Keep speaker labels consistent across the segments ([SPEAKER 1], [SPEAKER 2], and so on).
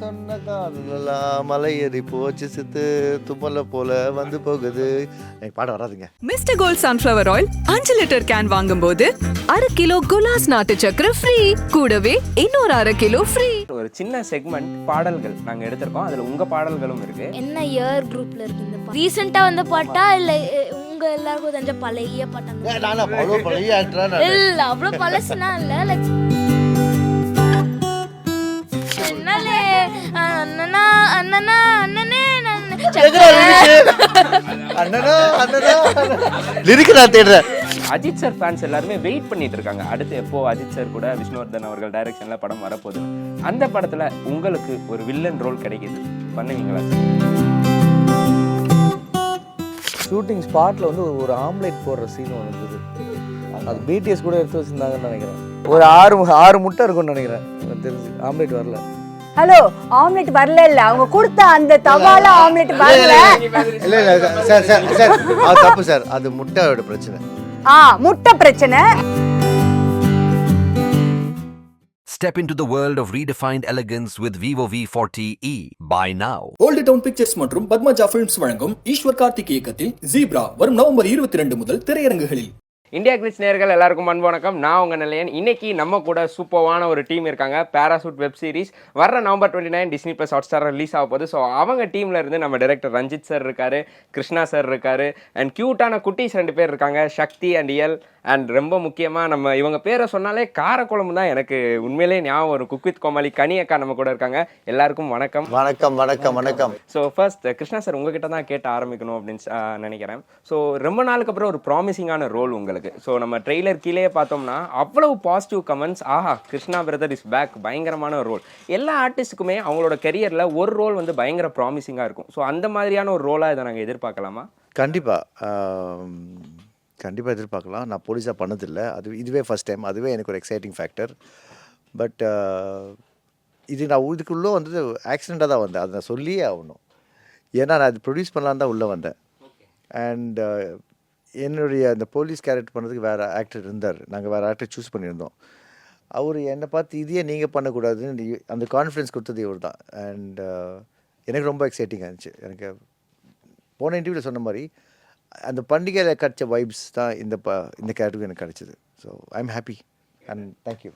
[SPEAKER 1] சொன்ன காலெல்லாம் மலை ஏறி போச்சு சித்து. தும்மல போல வந்து போகுது. எனக்கு பாட வராதுங்க.
[SPEAKER 2] மிஸ்டர் கோல்ட் சன்ஃப்ளவர் ஆயில் அஞ்சு லிட்டர் கேன் வாங்கும்போது அரை கிலோ குலாஸ் நாட்டு சக்கரை ஃப்ரீ கூடவே இன்னொரு அரை கிலோ ஃப்ரீ
[SPEAKER 3] ஒரு சின்ன செக்மெண்ட் பாடல்கள் நாங்க எடுத்திருக்கோம். அதுல உங்க பாடல்களும் இருக்கு.
[SPEAKER 4] என்ன இயர் குரூப்ல இருக்கு இந்த பாட்டு? ரீசெண்டா வந்த பாட்டா இல்ல உங்க எல்லாருக்கும் தெரிஞ்ச பழைய பாட்டா? அந்த
[SPEAKER 1] ஏய், நானா அவ்வளோ பழைய ஆக்டரா
[SPEAKER 4] இல்ல அவ்வளவு பழசுனா இல்ல. லைக் என்னலே அண்ணனா அண்ணனா அண்ணனே
[SPEAKER 1] நான் தேடுறேன்.
[SPEAKER 3] அஜித் சார் ஃபேன்ஸ் எல்லாருமே வெயிட் பண்ணிட்டு இருக்காங்க. அடுத்து எப்போ அஜித் சார் கூட விஷ்ணுவர்தன் அவர்கள் டைரக்ஷன்ல படம் வரப்போகுது. அந்த படத்துல உங்களுக்கு ஒரு வில்லன் ரோல் கிடைக்குது. பண்ணுவீங்களா?
[SPEAKER 5] ஷூட்டிங் ஸ்பாட்டில் வந்து ஒரு- ஒரு ஆம்லேட் போடுற சீன் ஒன்று இருந்தது. அது பிடிஎஸ் கூட எடுத்து வச்சிருந்தாங்கன்னு நினைக்கிறேன். ஒரு ஆறு ஆறு முட்டை இருக்கும்னு நினைக்கிறேன். தெரிஞ்சு. ஆம்லேட் வரல.
[SPEAKER 6] ஹலோ ஆம்லெட் வரல இல்ல. அவங்க கொடுத்த அந்த தவால ஆம்லெட் வரல.
[SPEAKER 1] இல்ல இல்ல சார் சார் சார் அது தப்பு சார். அது முட்டையோட பிரச்சனை.
[SPEAKER 6] ஆ முட்டை பிரச்சனை.
[SPEAKER 7] Step into the world of redefined elegance with Vivo V40e. Buy now.
[SPEAKER 8] Old town pictures மற்றும் பத்மஜா ஃபிலிம்ஸ் வழங்கும் ஈஸ்வர் கார்த்திக் இயக்கத்தில் ஜீப்ரா வரும் நவம்பர் இருபத்தி ரெண்டு முதல் திரையரங்குகளில்.
[SPEAKER 3] இந்தியா கிளிட்ஸ் நேயர்கள் எல்லாருக்கும் அன்பு வணக்கம். நான் உங்க நிலையன் இன்னைக்கு நம்ம கூட சூப்பர்வான ஒரு டீம் இருக்காங்க. பேராசூட் வெப் சீரிஸ் வர November twenty nine Disney plus Hotstar release ஆக போகுது. ஸோ அவங்க டீம்ல இருந்து நம்ம டைரக்டர் ரஞ்சித் சார் இருக்காரு கிருஷ்ணா சார் இருக்காரு அண்ட் கியூட்டான குட்டீஸ் ரெண்டு பேர் இருக்காங்க. சக்தி அண்ட் இயல் அண்ட் ரொம்ப முக்கியமா நம்ம இவங்க பேரை சொன்னாலே காரக்குழம்பு தான் எனக்கு உண்மையிலேயே ஞாபகம் வரும். குக் வித் கோமாளி கனி அக்கா நம்ம கூட இருக்காங்க. எல்லாருக்கும் வணக்கம்.
[SPEAKER 1] வணக்கம் வணக்கம் வணக்கம்.
[SPEAKER 3] ஸோ ஃபர்ஸ்ட் கிருஷ்ணா சார் உங்ககிட்ட தான் கேட்டு ஆரம்பிக்கணும் அப்படின்னு நினைக்கிறேன். ஸோ ரொம்ப நாளுக்கு அப்புறம் ஒரு ப்ராமிசிங்கான ரோல் உங்களுக்கு ஸோ நம்ம ட்ரெய்லர் கீழே பார்த்தோம்னா அவ்வளவு பாசிட்டிவ் கமெண்ட்ஸ் ஆஹா கிருஷ்ணா பிரதர் இஸ் பேக் பயங்கரமான ஒரு ரோல் எல்லா ஆர்டிஸ்ட்டுக்குமே அவங்களோட கெரியரில் ஒரு ரோல் வந்து பயங்கர ப்ராமிசிங்காக இருக்கும். ஸோ அந்த மாதிரியான ஒரு ரோலாக இதை நாங்கள் எதிர்பார்க்கலாமா?
[SPEAKER 1] கண்டிப்பா. ஆம், கண்டிப்பா எதிர்பார்க்கலாம். நான் போலீஸாக பண்ணதில்லை. அது இதுவே ஃபர்ஸ்ட் டைம் அதுவே எனக்கு ஒரு எக்ஸைட்டிங் ஃபேக்டர் பட் இது நான் இதுக்குள்ளே வந்து ஆக்சிடெண்ட்டாக தான் வந்தேன். அதை நான் சொல்லியே ஆகணும். ஏன்னா நான் அது ப்ரொடியூஸ் பண்ணலான்னு தான் உள்ளே வந்தேன். அண்ட் என்னுடைய அந்த போலீஸ் கேரக்டர் பண்ணதுக்கு வேறு ஆக்டர் இருந்தார். நாங்கள் வேறு ஆக்டர் சூஸ் பண்ணியிருந்தோம். அவர் என்னை பார்த்து இதையே நீங்கள் பண்ணக்கூடாதுன்னு அந்த கான்ஃபிடன்ஸ் கொடுத்தது இவர் தான் அண்ட் uh, எனக்கு ரொம்ப எக்ஸைட்டிங்காக இருந்துச்சு. எனக்கு போன இன்டர்வியூவில் சொன்ன மாதிரி அந்த பண்டிகையில் கிடைச்ச வைப்ஸ் தான் இந்த ப இந்த கேரக்டருக்கு எனக்கு கிடைச்சிது. So I am happy and thank you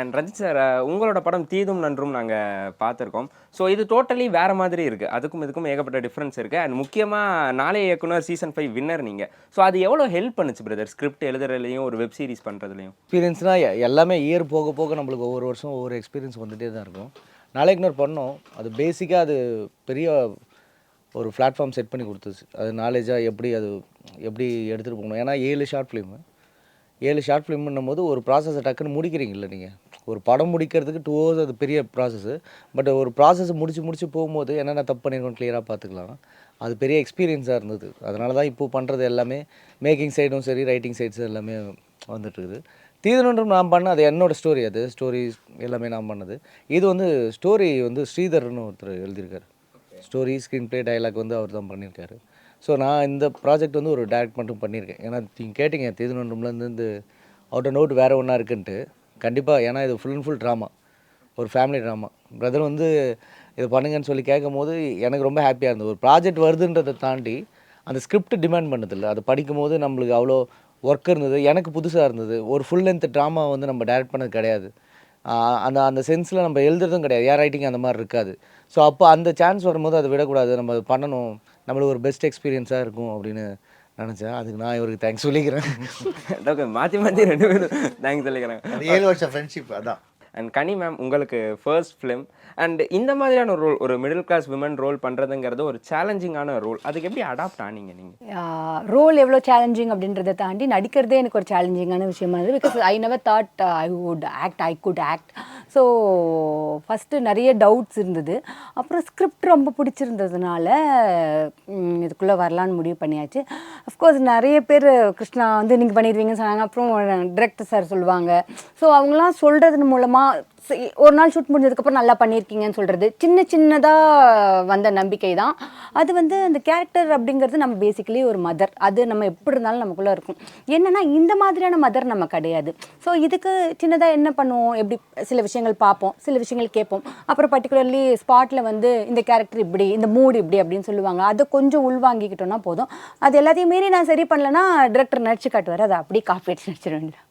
[SPEAKER 3] and Ranjith sir உங்களோட படம் தீதும் நன்றும் நாங்கள் பார்த்துருக்கோம். ஸோ இது டோட்டலி வேறு மாதிரி இருக்குது அதுக்கும் இதுக்கும் ஏகப்பட்ட டிஃப்ரென்ஸ் இருக்குது அண்ட் முக்கியமாக நாளைய இயக்குனர் சீசன் ஃபைவ் வின்னர் நீங்கள் ஸோ அது எவ்வளோ ஹெல்ப் பண்ணுச்சு பிரதர் ஸ்கிரிப்ட் எழுதுறதுலையும் ஒரு வெப் சீரிஸ் பண்ணுறதுலையும்
[SPEAKER 5] எக்ஸ்பீரியன்ஸ்னால் எல்லாமே இயர் போக போக நம்மளுக்கு ஒவ்வொரு வருஷம் ஒவ்வொரு எக்ஸ்பீரியன்ஸ் வந்துகிட்டே தான் இருக்கும். நாளைக்கு இன்னொரு பண்ணோம். அது பேசிக்காக அது பெரிய ஒரு பிளாட்ஃபார்ம் செட் பண்ணி கொடுத்துச்சு. அது நாலேஜாக எப்படி அது எப்படி எடுத்துகிட்டு போகணும்? ஏன்னா ஏழு ஷார்ட் ஃபிலிமு ஏழு ஷார்ட் ஃபிலிம்னும் போது ஒரு ப்ராசஸை டக்குன்னு முடிக்கிறீங்கல்ல நீங்கள் ஒரு படம் முடிக்கிறதுக்கு டூ ஹவர்ஸ் அது பெரிய ப்ராசஸ்ஸு பட் ஒரு ப்ராசஸ் முடிச்சு முடிச்சு போகும்போது என்னென்ன தப்பு பண்ணியிருக்கோம் கிளியராக பார்த்துக்கலாம். அது பெரிய எக்ஸ்பீரியன்ஸாக இருந்தது. அதனால தான் இப்போ பண்ணுறது எல்லாமே மேக்கிங் சைடும் சரி ரைட்டிங் சைட்ஸ் எல்லாமே வந்துட்டு இருக்குது. தீதனன்றும் நான் பண்ண அது என்னோட ஸ்டோரி அது. ஸ்டோரிஸ் எல்லாமே நான் பண்ணது. இது வந்து ஸ்டோரி வந்து ஸ்ரீதர்னு ஒருத்தர் எழுதியிருக்காரு. ஸ்டோரி ஸ்க்ரீன் ப்ளே டயலாக் வந்து அவர் தான் பண்ணியிருக்காரு. ஸோ நான் இந்த ப்ராஜெக்ட் வந்து ஒரு டேரக்ட் மட்டும் பண்ணியிருக்கேன். ஏன்னா நீங்கள் கேட்டிங்க தீதனன்றும்லேருந்து இந்த அவுட் அண்ட் அவுட் வேறு ஒன்றா இருக்குன்ட்டு. கண்டிப்பாக ஏன்னா இது ஃபுல் அண்ட் ஃபுல் ட்ராமா ஒரு ஃபேமிலி ட்ராமா பிரதர் வந்து இது பண்ணுங்கன்னு சொல்லி கேட்கும் போது எனக்கு ரொம்ப ஹாப்பியாக இருந்தது. ஒரு ப்ராஜெக்ட் வருதுன்றதை தாண்டி அந்த ஸ்கிரிப்ட் டிமாண்ட் பண்ணதில்லை. அது படிக்கும் போது நம்மளுக்கு அவ்வளோ ஒர்க் இருந்தது. எனக்கு புதுசாக இருந்தது. ஒரு ஃபுல் லென்த் ட்ராமா வந்து நம்ம டைரக்ட் பண்ணது கிடையாது. அந்த அந்த சென்ஸில் நம்ம எழுதுறதும் கிடையாது. ஏர் ரைட்டிங் அந்த மாதிரி இருக்காது. ஸோ அப்போ அந்த சான்ஸ் வரும்போது அதை விடக்கூடாது. நம்ம பண்ணணும். நம்மளுக்கு ஒரு பெஸ்ட் எக்ஸ்பீரியன்ஸாக இருக்கும் அப்படின்னு நினச்சேன். அதுக்கு நான் இவருக்கு தேங்க்ஸ் சொல்லிக்கிறேன்.
[SPEAKER 3] ஓகே மாற்றி மாற்றி ரெண்டு பேரும் தேங்க்ஸ் சொல்லிக்கிறாங்க
[SPEAKER 1] அந்த ஏழு வருஷம் ஃப்ரெண்ட்ஷிப் அதான்.
[SPEAKER 3] அண்ட் கனி மேம் உங்களுக்கு ஃபர்ஸ்ட் ஃபிலிம் அண்ட் இந்த மாதிரியான ஒரு ரோல் ஒரு மிடில் கிளாஸ் விமன் ரோல் பண்ணுறதுங்கிறது ஒரு சேலஞ்சிங்கான ரோல் அதுக்கு எப்படி அடாப்ட் ஆனீங்க நீங்கள்
[SPEAKER 6] ரோல் எவ்வளோ சேலஞ்சிங் அப்படின்றத தாண்டி நடிக்கிறதே எனக்கு ஒரு சேலஞ்சிங்கான விஷயமா இருந்தது because I never thought I would act I could act so first நிறைய டவுட்ஸ் இருந்தது. அப்புறம் ஸ்கிரிப்ட் ரொம்ப பிடிச்சிருந்ததுனால இதுக்குள்ளே வரலான்னு முடிவு பண்ணியாச்சு. அஃப்கோர்ஸ் நிறைய பேர் கிருஷ்ணா வந்து நீங்கள் பண்ணிடுவீங்கன்னு சொன்னாங்க. அப்புறம் டிரெக்டர் சார் சொல்லுவாங்க. ஸோ அவங்களாம் சொல்கிறது மூலமாக ஒரு நாள் ஷூட் முடிஞ்சதுக்கப்புறம் நல்லா பண்ணியிருக்கீங்கன்னு சொல்கிறது சின்ன சின்னதாக வந்த நம்பிக்கை தான். அது வந்து அந்த கேரக்டர் அப்படிங்கிறது நம்ம பேசிக்கலி ஒரு மதர் அது நம்ம எப்படி இருந்தாலும் நமக்குள்ளே இருக்கும். என்னென்னா இந்த மாதிரியான மதர் நம்ம கிடையாது. ஸோ இதுக்கு சின்னதாக என்ன பண்ணுவோம்? எப்படி சில விஷயங்கள் பார்ப்போம். சில விஷயங்கள் கேட்போம். அப்புறம் பர்டிகுலர்லி ஸ்பாட்டில் வந்து இந்த கேரக்டர் இப்படி இந்த மூடு இப்படி அப்படின்னு சொல்லுவாங்க. அதை கொஞ்சம் உள்வாங்கிக்கிட்டோம்னா போதும். அது எல்லாத்தையும் மீறி நான் சரி பண்ணலன்னா டிரெக்டர் நடிச்சு காட்டுவார். அதை அப்படியே காப்பி அடிச்சு நடிச்சிட வேண்டியது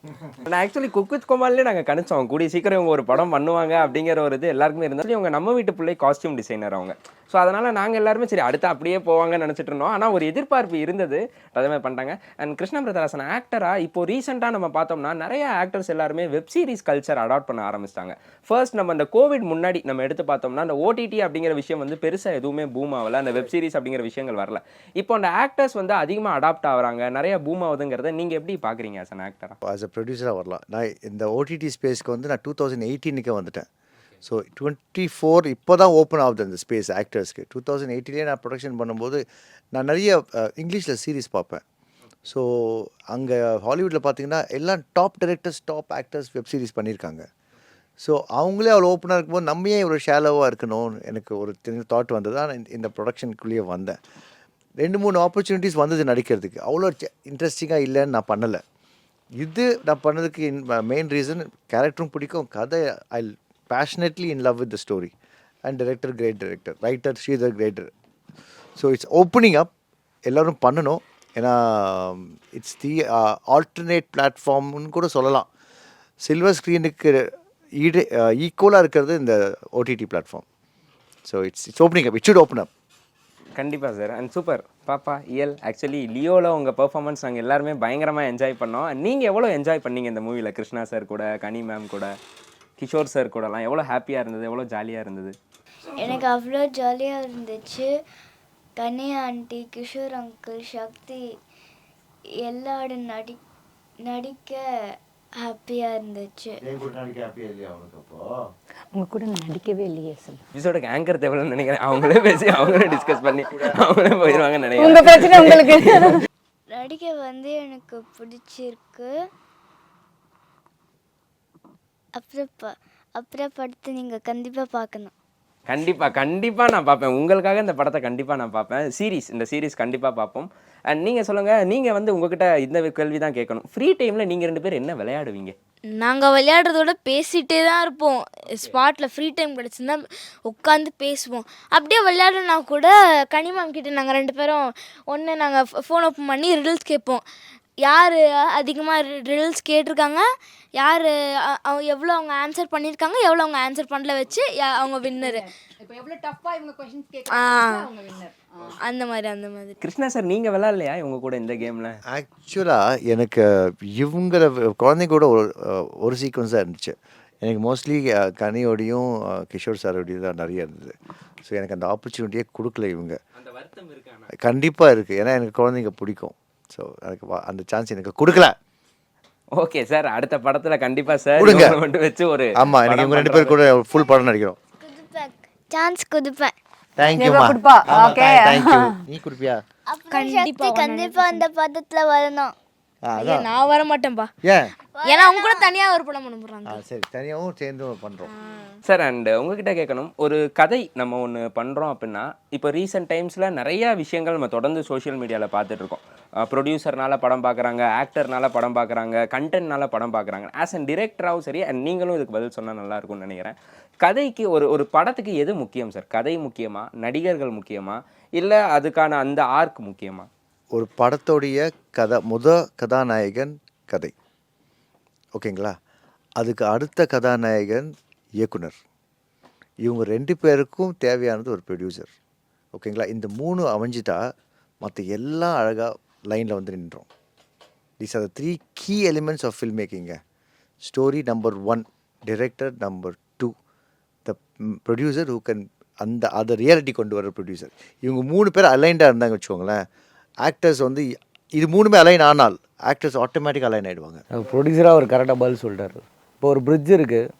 [SPEAKER 3] நான் ஆக்சுவலி குக் வித் கோமாலே நாங்கள் கணிச்சோம். கூடிய சீக்கிரம் ஒரு படம் பண்ணுவாங்க அப்படிங்கிற ஒரு இது எல்லாருக்குமே இருந்தாலும் இவங்க நம்ம வீட்டு பிள்ளை காஸ்டியூம் டிசைனர் அவங்க. ஸோ அதனால் நாங்கள் எல்லாருமே சரி அடுத்து அப்படியே போவாங்கன்னு நினச்சிட்டு இருந்தோம். ஆனால் ஒரு எதிர்பார்ப்பு இருந்தது. அதே மாதிரி பண்ணிட்டாங்க. அண்ட் கிருஷ்ண பிரதராசன் ஆக்டராக இப்போ ரீசெண்டாக நம்ம பார்த்தோம்னா நிறைய ஆக்டர்ஸ் எல்லாருமே வெப் சீரிஸ் கல்ச்சர் அடாப்ட் பண்ண ஆரம்பிச்சிட்டாங்க. ஃபர்ஸ்ட் நம்ம இந்த கோவிட் முன்னாடி நம்ம எடுத்து பார்த்தோம்னா அந்த ஓடிடி அப்படிங்கிற விஷயம் வந்து பெருசாக எதுவுமே பூம் ஆகலை. அந்த வெப் சீரிஸ் அப்படிங்கிற விஷயங்கள் வரல. இப்போ அந்த ஆக்டர்ஸ் வந்து அதிகமாக அடாப்ட் ஆகுறாங்க. நிறைய பூம் ஆகுதுங்கிறத நீங்கள் எப்படி பார்க்குறீங்க ஆஸ் அன் ஆக்டராக
[SPEAKER 1] ஆஸ் அ ப்ரொடியூசராக வரலாம். நான் இந்த ஓடிடி ஸ்பேஸ்க்கு வந்து நான் டூ தௌசண்ட் எயிட்டீனுக்கே வந்துட்டேன். ஸோ டுவெண்ட்டி ஃபோர் இப்போ தான் ஓப்பன் ஆகுது அந்த ஸ்பேஸ் ஆக்டர்ஸ்க்கு டூ தௌசண்ட் எயிட்டிலே நான் ப்ரொடக்ஷன் பண்ணும்போது நான் நிறைய இங்கிலீஷில் சீரிஸ் பார்ப்பேன். ஸோ அங்கே ஹாலிவுட்டில் பார்த்தீங்கன்னா எல்லாம் top directors top actors web series பண்ணியிருக்காங்க. ஸோ அவங்களே அவ்வளோ ஓப்பனாக இருக்கும்போது நம்ம ஏன் இவ்வளோ ஷேலோவாக இருக்கணும் எனக்கு ஒரு தெரிஞ்ச தாட் வந்தது. தான் இந்த ப்ரொடக்ஷனுக்குள்ளேயே வந்தேன். ரெண்டு மூணு ஆப்பர்ச்சுனிட்டிஸ் வந்தது நடிக்கிறதுக்கு. அவ்வளோ இன்ட்ரெஸ்டிங்காக இல்லைன்னு நான் பண்ணலை. இது நான் பண்ணதுக்கு மெயின் ரீசன் கேரக்டரும் பிடிக்கும். கதை I passionately in love with the story and director great director writer Sridhar greater so it's opening up எல்லோரும் பண்ணணும். ஏன்னா இட்ஸ் தி ஆல்டர்னேட் பிளாட்ஃபார்ம்னு கூட சொல்லலாம். சில்வர் ஸ்க்ரீனுக்கு ஈடு ஈக்குவலாக இருக்கிறது இந்த OTT platform so it's it's opening up it should open up
[SPEAKER 3] கண்டிப்பாக சார். அண்ட் சூப்பர் பாப்பா இயல். ஆக்சுவலி லியோவில் உங்கள் பெர்ஃபார்மன்ஸ் நாங்கள் எல்லாருமே பயங்கரமாக என்ஜாய் பண்ணோம். நீங்கள் எவ்வளோ என்ஜாய் பண்ணீங்க இந்த மூவியில் கிருஷ்ணா சார் கூட கனி மேம் கூட கிஷோர் சார் கூடலாம். எவ்வளோ ஹாப்பியாக இருந்தது? எவ்வளோ ஜாலியாக இருந்தது?
[SPEAKER 4] எனக்கு அவ்வளோ ஜாலியாக இருந்துச்சு. கனி ஆண்டி கிஷோர் அங்கிள் சக்தி எல்லாரும் நடி நடிக்க ஹாப்பியாக இருந்துச்சு.
[SPEAKER 6] உங்கள் கூட நான் நடிக்கவே இல்லையே சார்
[SPEAKER 3] எபிசோடுக்கு ஆங்கர் தேவைன்னு நினைக்கிறேன். அவங்களே பேசி அவங்களே டிஸ்கஸ் பண்ணி அவங்களே போயிடுவாங்கன்னு நினைக்கிறேன்.
[SPEAKER 6] உங்கள் பிரச்சனை உங்களுக்கு.
[SPEAKER 4] நடிக்க வந்து எனக்கு பிடிச்சிருக்கு. அப்புறம் ப அப்புறம் படத்தை நீங்கள் கண்டிப்பாக பார்க்கணும்.
[SPEAKER 3] கண்டிப்பாக கண்டிப்பாக நான் பார்ப்பேன். உங்களுக்காக இந்த படத்தை கண்டிப்பாக நான் பார்ப்பேன். சீரிஸ் இந்த சீரிஸ் கண்டிப்பாக பார்ப்போம். அண்ட் நீங்கள் சொல்லுங்கள் நீங்கள் வந்து உங்ககிட்ட இந்த கேள்வி தான் கேட்கணும். ஃப்ரீ டைமில் நீங்கள் ரெண்டு பேரும் என்ன விளையாடுவீங்க?
[SPEAKER 4] நாங்கள் விளையாடுறதோட பேசிகிட்டே தான் இருப்போம். ஸ்பாட்டில் ஃப்ரீ டைம் கிடச்சிருந்தா உட்காந்து பேசுவோம். அப்படியே விளையாடுனா கூட கனிமாம் கிட்டே நாங்கள் ரெண்டு பேரும் ஒன்று நாங்கள் ஃபோன் ஓப்பன் பண்ணி ரீல்ஸ் கேட்போம். யார் அதிகமாக ரிடில்ஸ் கேட்டிருக்காங்க? யார் எவ்வளோ அவங்க ஆன்சர் பண்ணியிருக்காங்க எவ்வளோ அவங்க ஆன்சர் பண்ணல வச்சு யா- அவங்க வின்னரு
[SPEAKER 6] இப்போ எவ்வளோ டஃப்பாக இவங்க கொஷின்ஸ்
[SPEAKER 4] ஆ.
[SPEAKER 6] அவங்க வின்னர்
[SPEAKER 4] அந்த மாதிரி அந்த மாதிரி.
[SPEAKER 3] கிருஷ்ணா சார் நீங்கள் விளையாடலையா இவங்க கூட இந்த கேமில்
[SPEAKER 1] ஆக்சுவலாக எனக்கு இவங்கள குழந்தைங்க கூட ஒரு ஒரு சீக்வன்ஸாக இருந்துச்சு. எனக்கு மோஸ்ட்லி கனியோடையும் கிஷோர் சாரோடையும் தான் நிறைய இருந்தது. ஸோ எனக்கு அந்த ஆப்பர்ச்சுனிட்டியே கொடுக்கல இவங்க.
[SPEAKER 3] அந்த வருத்தம் இருக்கானா
[SPEAKER 1] கண்டிப்பாக இருக்குது ஏன்னா எனக்கு குழந்தைங்க பிடிக்கும். ஸோ எனக்கு வா- அந்த சான்ஸ் எனக்கு கொடுக்கல.
[SPEAKER 3] Okay sir. அடுத்த படத்தில் கண்டிப்பாக சார்
[SPEAKER 1] கொடுங்க.
[SPEAKER 3] வச்சு ஒரு
[SPEAKER 1] ஆமாம் எனக்கு இவங்க ரெண்டு பேர் கூட ஃபுல் படம் நடிக்கிறோம்.
[SPEAKER 4] கொடுப்பேன். சான்ஸ் கொடுப்பேன்
[SPEAKER 1] தேங்க்யூமா
[SPEAKER 6] கொடுப்பா. Okay.
[SPEAKER 1] தேங்க்யூ நீ கொடுப்பியா?
[SPEAKER 4] கண்டிப்பா கண்டிப்பா அந்த படத்துல வரணும்.
[SPEAKER 1] அதான்.
[SPEAKER 4] நான் வர மாட்டேன்பா
[SPEAKER 1] ஏன்
[SPEAKER 4] ஏன்னா அவங்க கூட தனியா ஒரு படம் பண்ண போறாங்க
[SPEAKER 1] ஆ சரி. தனியாகவும் சேர்ந்து பண்ணுறோம்
[SPEAKER 3] சார் அண்ட் உங்ககிட்ட கேட்கணும் ஒரு கதை நம்ம ஒன்று பண்ணுறோம் அப்படின்னா இப்போ ரீசெண்ட் டைம்ஸில் நிறைய விஷயங்கள் நம்ம தொடர்ந்து சோஷியல் மீடியாவில் பார்த்துட்டு இருக்கோம். ப்ரொடியூசர்னால படம் பார்க்குறாங்க ஆக்டர்னால படம் பார்க்குறாங்க கண்டென்ட்னால படம் பார்க்குறாங்க. ஆஸ் அன் டிரெக்டராகவும் சரி அண்ட் நீங்களும் இதுக்கு பதில் சொன்னால் நல்லா இருக்கும்னு நினைக்கிறேன். கதைக்கு ஒரு ஒரு படத்துக்கு எது முக்கியம் சார் கதை முக்கியமா? நடிகர்கள் முக்கியமா? இல்லை அதுக்கான அந்த ஆர்க் முக்கியமா?
[SPEAKER 1] ஒரு படத்தோடைய கதை முத கதாநாயகன் கதை. ஓகேங்களா? அதுக்கு அடுத்த கதாநாயகன் இயக்குனர். இவங்க ரெண்டு பேருக்கும் தேவையானது ஒரு ப்ரொடியூசர் ஓகேங்களா? இந்த மூணு அமைஞ்சிட்டா மற்ற எல்லாம் அழகாக லைனில் வந்து நின்றோம். These are the three key elements of film making story number one director number two the producer who can அந்த அதை ரியாலிட்டி கொண்டு வர ப்ரொடியூசர் இவங்க மூணு பேர் அலைண்டாக இருந்தாங்க வச்சுக்கோங்களேன். ஆக்டர்ஸ் வந்து இது மூணுமே அலைன் ஆனால் ஆக்டர்ஸ் ஆட்டோமேட்டிக்காக அலைன் ஆகிடுவாங்க
[SPEAKER 5] ப்ரொடியூசராக அவர் கரெக்டாக பதில் சொல்லிட்டாரு இப்போ ஒரு பிரிட்ஜ் இருக்குது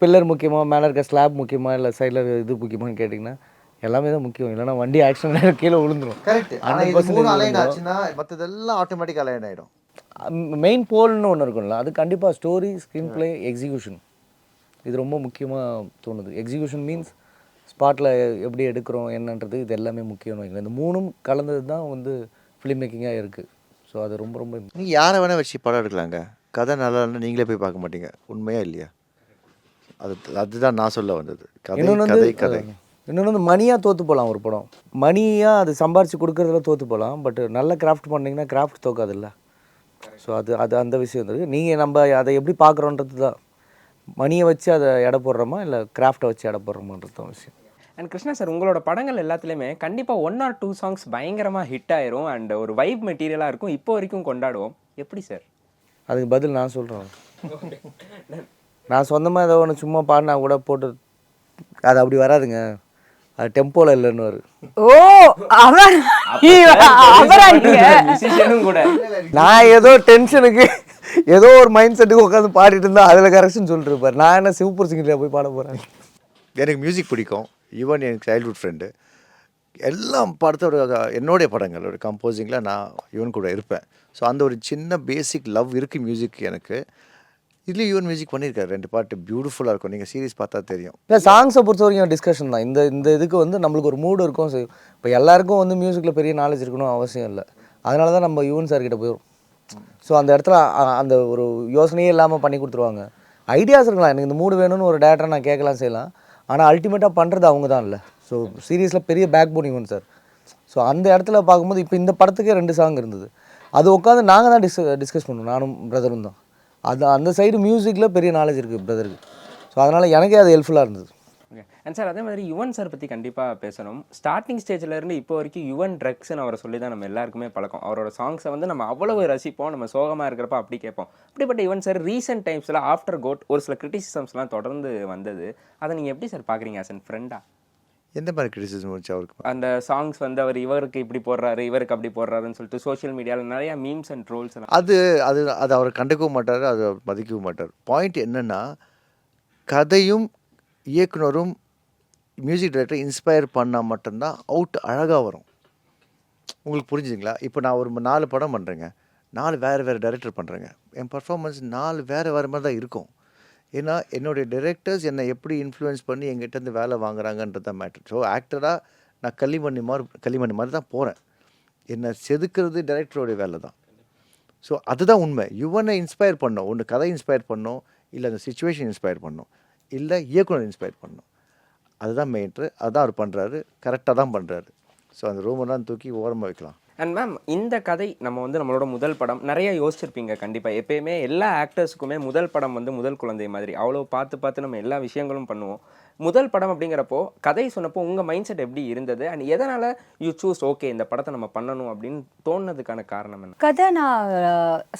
[SPEAKER 5] பில்லர் முக்கியமா மேலே இருக்க ஸ்லாப் முக்கியமா இல்லை சைடில் இது முக்கியமான்னு கேட்டிங்கன்னா எல்லாமே தான் முக்கியம். இல்லைன்னா வண்டி ஆக்சிடென்ட் கீழே விழுந்துரும்.
[SPEAKER 1] கரெக்ட் ஆனால் இது
[SPEAKER 5] 100%
[SPEAKER 1] மூணு அலைன். ஆச்சுன்னா மற்றதெல்லாம் ஆட்டோமேட்டிக்காக அலைன் ஆகிடும்
[SPEAKER 5] மெயின் போல்னு ஒன்று இருக்கும்ல அது கண்டிப்பாக ஸ்டோரி ஸ்க்ரீன் ப்ளே எக்ஸிக்யூஷன் இது ரொம்ப முக்கியமாக தோணுது. எக்ஸிகியூஷன் மீன்ஸ் ஸ்பாட்டில் எப்படி எடுக்கிறோம் என்னன்றது இது எல்லாமே முக்கியம்னு வைங்களேன் இந்த மூணும் கலந்தது தான் வந்து ஃபிலிம் மேக்கிங்காக இருக்குது ஸோ அது ரொம்ப ரொம்ப
[SPEAKER 1] நீங்கள் யாரை வேணால் வச்சு படம் எடுக்கலாங்க. கதை நல்லா நீங்களே போய் பார்க்க மாட்டீங்க. உண்மையா இல்லையா? அது அதுதான் நான் சொல்ல வந்தது. கதை
[SPEAKER 5] இன்னொன்று
[SPEAKER 1] கதை
[SPEAKER 5] இன்னொன்று வந்து மணியாக தோற்று போகலாம் ஒரு படம். மணியாக அது சம்பாரிச்சு கொடுக்கறதுல தோற்று போகலாம் பட் நல்ல கிராஃப்ட் பண்ணிங்கன்னா கிராஃப்ட் தோக்காதுல்ல. ஸோ அது அது அந்த விஷயம் இருக்குது நீங்கள் நம்ம அதை எப்படி பார்க்குறோன்றது தான் மணியை வச்சு அதை எடை போடுறோமா? இல்லை கிராஃப்டை வச்சு எடை போடுறோமான்றது தான் விஷயம்.
[SPEAKER 3] அண்ட் கிருஷ்ணா சார் உங்களோட படங்கள் எல்லாத்துலேயுமே கண்டிப்பாக ஒன் ஆர் டூ சாங்ஸ் பயங்கரமாக ஹிட் ஆயிரும் அண்ட் ஒரு வைப் மெட்டீரியலாக இருக்கும். இப்போ வரைக்கும் கொண்டாடுவோம். எப்படி சார்
[SPEAKER 5] அதுக்கு பதில் நான் சொல்கிறேன் நான் சொந்தமாக ஏதோ ஒன்று சும்மா பாடினா கூட போட்டு அது அப்படி வராதுங்க. அது டெம்போவில் இல்லைன்னு வரும்
[SPEAKER 6] ஓ அவர்
[SPEAKER 3] கூட.
[SPEAKER 5] நான் ஏதோ டென்ஷனுக்கு ஏதோ ஒரு மைண்ட் செட்டுக்கு உட்காந்து பாடிட்டு இருந்தா அதில் கரெக்ஷன் சொல்லிட்டு இருப்பார். நான் என்ன சிவப்பூர் சிங்கில் போய் பாட போகிறேன்
[SPEAKER 1] எனக்கு மியூசிக் பிடிக்கும். ஈவன் எனக்கு சைல்ட்ஹுட் ஃப்ரெண்டு எல்லாம் படத்தோட என்னுடைய படங்களோட கம்போசிங்கில் நான் இவன் கூட இருப்பேன். ஸோ அந்த ஒரு சின்ன பேசிக் லவ் இருக்குது மியூசிக் எனக்கு. இதுலேயும் யுவன் மியூசிக் பண்ணியிருக்காரு. ரெண்டு பாட்டு பியூட்டிஃபுல்லாக இருக்கும். நீங்கள் சீரிஸ் பார்த்தா தெரியும்.
[SPEAKER 5] இல்லை சாங்ஸை பொறுத்த வரைக்கும் டிஸ்கஷன் தான். இந்த இந்த இதுக்கு வந்து நம்மளுக்கு ஒரு மூடு இருக்கும். சரி இப்போ எல்லாருக்கும் வந்து மியூசிக்கில் பெரிய நாலேஜ் இருக்கணும் அவசியம் இல்லை. அதனால தான் நம்ம யுவன் சார்கிட்ட போயிடும் ஸோ அந்த இடத்துல அந்த ஒரு யோசனையே இல்லாமல் பண்ணி கொடுத்துருவாங்க. ஐடியாஸ் இருக்கலாம். எனக்கு இந்த மூடு வேணும்னு ஒரு டேரக்டரை நான் கேட்கலாம் செய்யலாம். ஆனால் அல்டிமேட்டாக பண்ணுறது அவங்க தான் இல்லை. ஸோ சீரியஸில் பெரிய பேக் போன் இவன் சார் ஸோ அந்த இடத்துல பார்க்கும்போது இப்போ இந்த படத்துக்கே ரெண்டு சாங் இருந்தது. அது உட்காந்து நாங்கள் தான் டிஸ் டிஸ்கஸ் பண்ணுவோம் நானும் பிரதரும் தான். அது அந்த சைடு மியூசிக்கில் பெரிய நாலேஜ் இருக்குது பிரதருக்கு ஸோ அதனால் எனக்கே அது ஹெல்ப்ஃபுல்லாக இருந்தது.
[SPEAKER 3] அண்ட் சார் அதே மாதிரி யுவன் சார் பற்றி கண்டிப்பாக பேசணும். ஸ்டார்டிங் ஸ்டேஜ்ல இருந்து இப்போ வரைக்கும் யுவன் ட்ரக்ஸ்னு அவரை சொல்லி தான் நம்ம எல்லாருக்குமே பழக்கம். அவரோட சாங்ஸை வந்து நம்ம அவ்வளவு ரசிப்போம் நம்ம சோகமாக இருக்கிறப்ப அப்படி கேட்போம். அப்படிப்பட்ட யுவன் சார் ரீசெண்ட் டைம்ஸில் ஆஃப்டர் கோட் ஒரு சில கிரிட்டிசிசம்ஸ்லாம் தொடர்ந்து வந்தது. அதை நீங்கள் எப்படி சார் பார்க்குறீங்க ஆஸ் அன் ஃப்ரெண்டா
[SPEAKER 1] எந்த மாதிரி கிரிட்டிசிசம் வச்சு அவருக்கு
[SPEAKER 3] அந்த சாங்ஸ் வந்து அவர் இவருக்கு இப்படி போடுறாரு இவருக்கு அப்படி போடுறாருன்னு சொல்லிட்டு சோஷியல் மீடியாவில் நிறைய மீம்ஸ் அண்ட் ட்ரோல்ஸ்
[SPEAKER 1] அது அது அது அவர் கண்டுக்கவும் மாட்டார் அது மதிக்கவும் மாட்டார். பாயிண்ட் என்னென்னா கதையும் இயக்குனரும் மியூசிக் டைரக்டர் இன்ஸ்பயர் பண்ணால் மட்டும்தான் அவுட் அழகாக வரும். உங்களுக்கு புரிஞ்சுதுங்களா? இப்போ நான் ஒரு நாலு படம் பண்ணுறேங்க நாலு வேறு வேறு டைரக்டர் பண்ணுறேங்க என் பர்ஃபார்மன்ஸ் நாலு வேறு வேறு மாதிரி தான் இருக்கும். ஏன்னா என்னுடைய டைரக்டர்ஸ் என்னை எப்படி இன்ஃப்ளூயன்ஸ் பண்ணி எங்கிட்டேருந்து வேலை வாங்குறாங்கன்றது தான் மேட்ரு ஸோ ஆக்டராக நான் களிமண்ணி மாதிரி களிமண்ணி மாதிரி தான் போகிறேன் என்னை செதுக்கிறது டைரக்டருடைய வேலை தான். ஸோ அதுதான் உண்மை. யுவனை இன்ஸ்பயர் பண்ணோம். ஒன்று கதை இன்ஸ்பயர் பண்ணோம். இல்லை அந்த சுச்சுவேஷன் இன்ஸ்பயர் பண்ணோம். இல்லை இயக்குனர் இன்ஸ்பயர் பண்ணோம். அதுதான் மெயின்ட்ரு அதுதான் அவர் பண்ணுறாரு கரெக்டாக தான் பண்ணுறாரு ஸோ அந்த ரூமெல்லாம் தூக்கி ஓரமாக வைக்கலாம்.
[SPEAKER 3] அண்ட் மேம் இந்த கதை நம்ம வந்து நம்மளோட முதல் படம். நிறைய யோசிச்சிருப்பீங்க கண்டிப்பாக எப்பயுமே எல்லா ஆக்டர்ஸுக்குமே முதல் படம் வந்து முதல் குழந்தை மாதிரி. அவ்வளோ பார்த்து பார்த்து நம்ம எல்லா விஷயங்களும் பண்ணுவோம். முதல் படம் அப்படிங்கிறப்போ கதை சொன்னப்போ உங்கள் மைண்ட் செட் எப்படி இருந்தது? அண்ட் எதனால் யூ சூஸ் ஓகே இந்த படத்தை நம்ம பண்ணணும் அப்படின்னு தோணுனதுக்கான காரணம் என்ன?
[SPEAKER 6] கதை நான்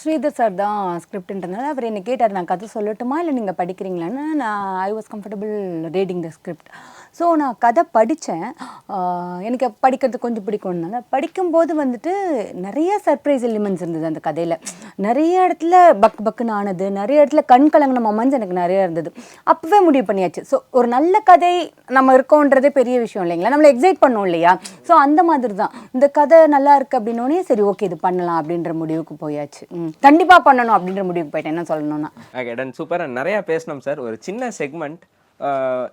[SPEAKER 6] ஸ்ரீதர் சார் தான் ஸ்கிரிப்ட்ன்றதுனால அவர் என்னை கேட்டார் நான் கதை சொல்லட்டுமா? இல்லை நீங்கள் படிக்கிறீங்களான்னு? நான் I was comfortable reading the script so நான் கதை படித்தேன் எனக்கு படிக்கிறது கொஞ்சம் பிடிக்கும்னால படிக்கும்போது வந்துட்டு நிறைய சர்ப்ரைஸ் எலிமெண்ட்ஸ் இருந்தது அந்த கதையில். நிறைய இடத்துல பக் பக்குன்னு ஆனது நிறைய இடத்துல கண் கலங்கின மொமெண்ட்ஸ் எனக்கு நிறைய இருந்தது. அப்போவே முடிவு பண்ணியாச்சு. ஸோ ஒரு நல்ல கதை நம்ம இருக்கோன்றதே பெரிய விஷயம் இல்லைங்களா? நம்மளை எக்ஸைட் பண்ணோம் இல்லையா? ஸோ அந்த மாதிரி தான் இந்த கதை நல்லா இருக்குது அப்படின்னோடனே சரி ஓகே இது பண்ணலாம் அப்படின்ற முடிவுக்கு போயாச்சு. ம். பண்ணணும் அப்படின்ற முடிவுக்கு போயிட்டேன். என்ன சொல்லணும்னா.
[SPEAKER 3] ஓகே டன் நிறையா பேசணும் சார் ஒரு சின்ன செக்மெண்ட்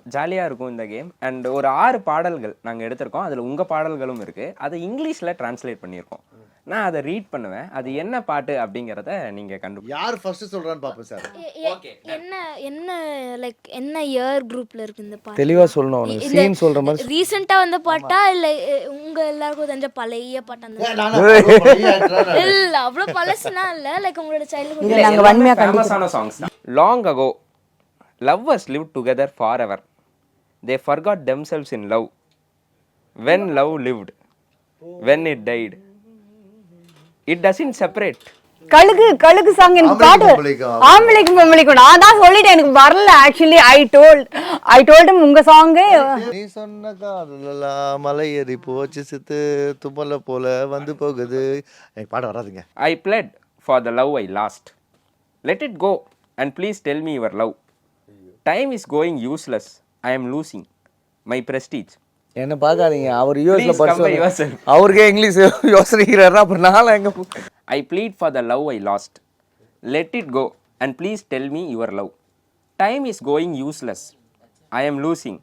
[SPEAKER 3] ஜாலியாக இருக்கும் இந்த கேம் அண்ட் ஒரு ஆறு பாடல்கள் நாங்கள் எடுத்திருக்கோம். அதில் உங்கள் பாடல்களும் இருக்குது அதை இங்கிலீஷில் ட்ரான்ஸ்லேட் பண்ணியிருக்கோம். நான் அதை ரீட் பண்ணுவேன். அது என்ன பாட்டு அப்படிங்கிறத நீங்கள் கண்டு
[SPEAKER 1] யார் ஃபஸ்ட்டு சொல்கிறான்னு பார்ப்போம் சார்
[SPEAKER 4] என்ன என்ன லைக் என்ன இயர் குரூப்ல இருக்கு இந்த பாட்டு?
[SPEAKER 5] தெளிவாக சொல்லணும் சீன் சொல்கிற மாதிரி
[SPEAKER 4] ரீசெண்டா வந்த பாட்டா இல்ல எ- உங்க எல்லாருக்கும் தெரிஞ்ச பழைய பாட்டா? அந்த இல்ல அவ்வளவு பழசுனா இல்ல. லைக் உங்களோட சைல்ட்ஹுட்
[SPEAKER 6] இதை நாங்க வன்மையா கண்டிக்கிறோம்
[SPEAKER 3] ஃபேமஸான சாங்ஸ் தான். Long ago lovers live together forever they forgot themselves in love when love lived when it died it doesn't separate
[SPEAKER 6] Kazhugu Kazhugu song எனக்கு பாட்டு. ஆம்பளைக்கும் பொம்பளைக்கும். நான் தான் சொல்லிட்டேன் எனக்கு வரல ஆக்சுவலி ஐ டோல்ட் ஐ டோல்டும் உங்க சாங்கு
[SPEAKER 1] நீ சொன்ன காதலெல்லாம் மலை ஏறி போச்சு சித்து தும்மல போல வந்து போகுது. பாட வராதுங்க.
[SPEAKER 3] I bled for the love I lost let it go and please tell me your love time is going useless I am losing my prestige.
[SPEAKER 5] என்ன பார்க்காதீங்க அவர் யூஎஸ்ல படிச்சு. அவருக்கே இங்கிலீஷ் யோசனைக்கிறாரு அப்புறம் நானும் எங்க போ-
[SPEAKER 3] I plead for the love I lost. Let it go and please tell me your love. Time is going useless I am losing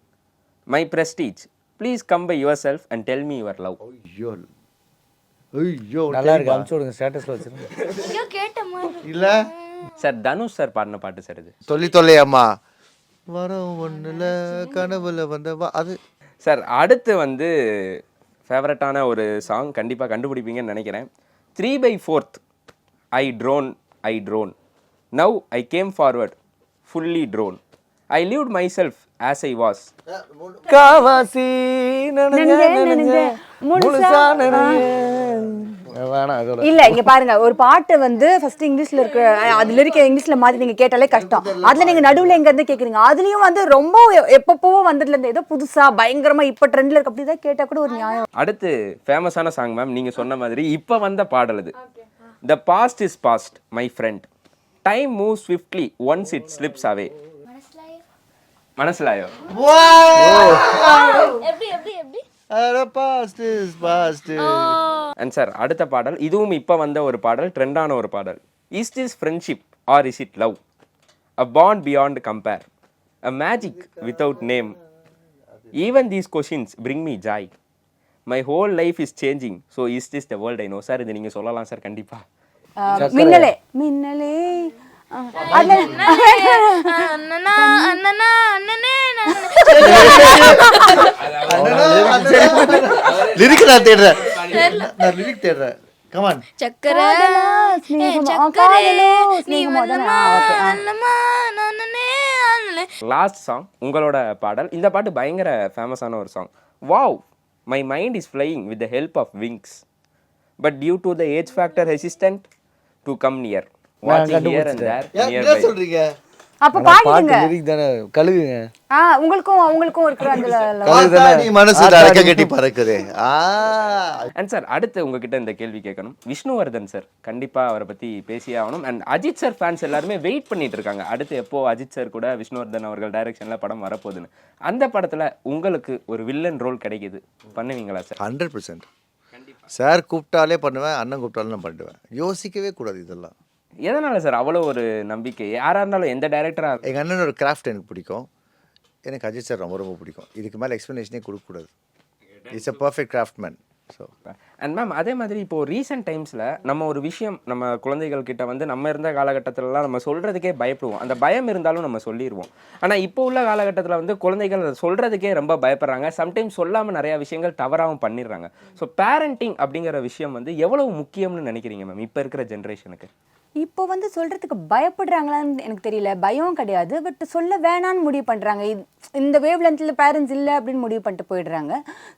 [SPEAKER 3] my prestige. Please come by yourself and tell me your love
[SPEAKER 1] ஐயோ. ஐயோ
[SPEAKER 5] நல்லா இருக்கு. அமுச்சு விடுங்க ஸ்டேட்டஸில் வச்சுருங்க.
[SPEAKER 1] இல்ல.
[SPEAKER 3] Sir Dhanush sir பாடின பாட்டு சார் இது.
[SPEAKER 1] சொல்லி தொல்லையம்மா. வரம் ஒண்ணுல கனவுல வந்த வா- அது
[SPEAKER 3] சார் அடுத்து வந்து ஃபேவரட்டான ஒரு சாங் கண்டிப்பாக கண்டுபிடிப்பீங்கன்னு நினைக்கிறேன். Three by fourth I drown I drown now I came forward fully drown I lived myself as I was
[SPEAKER 5] காவாசி
[SPEAKER 6] முழுசா,
[SPEAKER 5] நனஞ்ச. வேணாம்
[SPEAKER 6] இல்ல இங்க பாருங்க ஒரு பாட்டு வந்து ஃபர்ஸ்ட் இங்கிலீஷ்ல இருக்க அதுல இருக்க இங்கிலீஷ்ல மாதிரி நீங்க கேட்டாலே கஷ்டம். அதுல நீங்க நடுவுல எங்க இருந்து கேக்குறீங்க? அதுலயும் வந்து ரொம்ப எப்பப்போ வந்ததுல இருந்து ஏதோ புதுசா பயங்கரமா இப்ப ட்ரெண்ட்ல இருக்க அப்படிதான் கேட்டா கூட ஒரு நியாயம்.
[SPEAKER 3] அடுத்து ஃபேமஸான சாங் மேம் நீங்கள் சொன்ன மாதிரி இப்போ வந்த பாடல் இது the past is past my friend time move swiftly once it slips away மனசிலாயோ?
[SPEAKER 4] எப்படி எப்படி எப்படி?
[SPEAKER 3] அண்ட் சார் அடுத்த பாடல் இதுவும் இப்போ வந்த ஒரு பாடல் ட்ரெண்டான ஒரு பாடல். Is this friendship or is it love a bond beyond compare a magic without name even these questions bring me joy my whole life is changing so is this the world I know sir இது நீங்கள் சொல்லலாம் sir கண்டிப்பாக
[SPEAKER 6] Minnale. Minnale.
[SPEAKER 1] Lyric நான் தேடுறேன். நான் lyric தேடுறேன். Come on
[SPEAKER 4] சக்கர
[SPEAKER 3] last song உங்களோட பாடல். இந்த பாட்டு பயங்கர ஃபேமஸான ஒரு song wow my mind is flying with the help of wings but due to the age factor resistant to come near
[SPEAKER 1] சொல்றீங்க?
[SPEAKER 6] அப்ப
[SPEAKER 5] ஆனா
[SPEAKER 6] பாடிடுங்க
[SPEAKER 5] பாட்டு லிரிக் தானே கழுகுங்க.
[SPEAKER 6] ஆ உங்களுக்கும் அவங்களுக்கும் இருக்கிற அந்த ல-
[SPEAKER 1] பார்த்தா நீ மனசு அடக்க கட்டி பறக்குதே. ஆ.
[SPEAKER 3] அண்ட் சார் அடுத்து உங்ககிட்ட இந்த கேள்வி கேட்கணும். விஷ்ணுவர்தன் சார் கண்டிப்பாக அவரை பற்றி பேசியே ஆகணும். அண்ட் அஜித் சார் ஃபேன்ஸ் எல்லாருமே வெயிட் பண்ணிட்டு இருக்காங்க. அடுத்து எப்போ அஜித் சார் கூட விஷ்ணுவர்தன் அவர்கள் டைரக்ஷனில் படம் வரப்போகுதுன்னு. அந்த படத்தில் உங்களுக்கு ஒரு வில்லன் ரோல் கிடைக்குது. பண்ணுவீங்களா சார்
[SPEAKER 1] ஹண்ட்ரட் பர்சன்ட் சார் கூப்பிட்டாலே பண்ணுவேன் அண்ணன் கூப்பிட்டாலும் நான் பண்ணுவேன். யோசிக்கவே கூடாது இதெல்லாம்.
[SPEAKER 3] எதனால் சார் அவ்வளோ ஒரு நம்பிக்கை? யாராக இருந்தாலும் எந்த டேரக்டராக
[SPEAKER 1] எங்கள் அண்ணனோட கிராஃப்ட் எனக்கு பிடிக்கும். எனக்கு அஜித் சார் ரொம்ப ரொம்ப பிடிக்கும். இதுக்கு மேலே எக்ஸ்ப்ளனேஷனே கொடுக்கக்கூடாது. It's a perfect craftsman so
[SPEAKER 3] and ma'am அதே மாதிரி இப்போ ரீசெண்ட் டைம்ஸில் நம்ம ஒரு விஷயம் நம்ம குழந்தைகள் கிட்ட வந்து நம்ம இருந்த காலகட்டத்திலலாம் நம்ம சொல்கிறதுக்கே பயப்படுவோம். அந்த பயம் இருந்தாலும் நம்ம சொல்லிடுவோம் ஆனால் இப்போ உள்ள காலகட்டத்தில் வந்து குழந்தைகள் அதை சொல்கிறதுக்கே ரொம்ப பயப்படுறாங்க. சம்டைம்ஸ் சொல்லாமல் நிறையா விஷயங்கள் தவறாகவும் பண்ணிடுறாங்க. ஸோ பேரண்டிங் அப்படிங்கிற விஷயம் வந்து எவ்வளவு முக்கியம்னு நினைக்கிறீங்க மேம் இப்போ இருக்கிற ஜென்ரேஷனுக்கு
[SPEAKER 6] இப்போ வந்து சொல்கிறதுக்கு பயப்படுறாங்களான்னு எனக்கு தெரியல. பயம் கிடையாது. பட் சொல்ல வேணான்னு முடிவு பண்ணுறாங்க இது- இந்த வேவ் லென்த்தில் பேரண்ட்ஸ் இல்லை அப்படின்னு முடிவு பண்ணிட்டு போயிடுறாங்க.